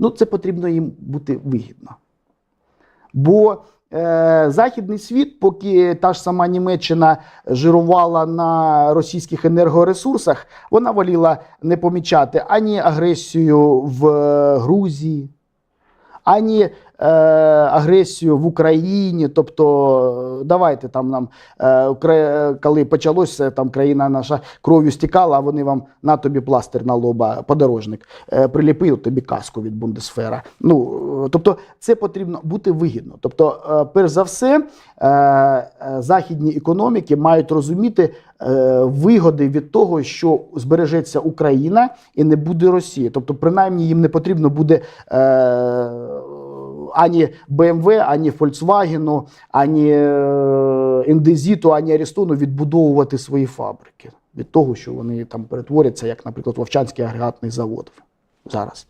Ну, це потрібно їм бути вигідно. Бо е, Західний світ, поки та ж сама Німеччина жирувала на російських енергоресурсах, вона воліла не помічати ані агресію в е, Грузії, ані е, агресію в Україні. Тобто, е, давайте там нам, е, коли почалося, там країна наша кров'ю стікала, а вони вам на тобі пластир на лоба, подорожник, е, приліпив тобі каску від Бундесфера. Ну, е, тобто, це потрібно бути вигідно. Тобто, е, перш за все, е, західні економіки мають розуміти е, вигоди від того, що збережеться Україна і не буде Росії. Тобто, принаймні, їм не потрібно буде. Е, ані BMW, ані Volkswagen, ані е, Індезіту, ані Арістону відбудовувати свої фабрики від того, що вони там перетворяться, як, наприклад, Вовчанський агрегатний завод зараз.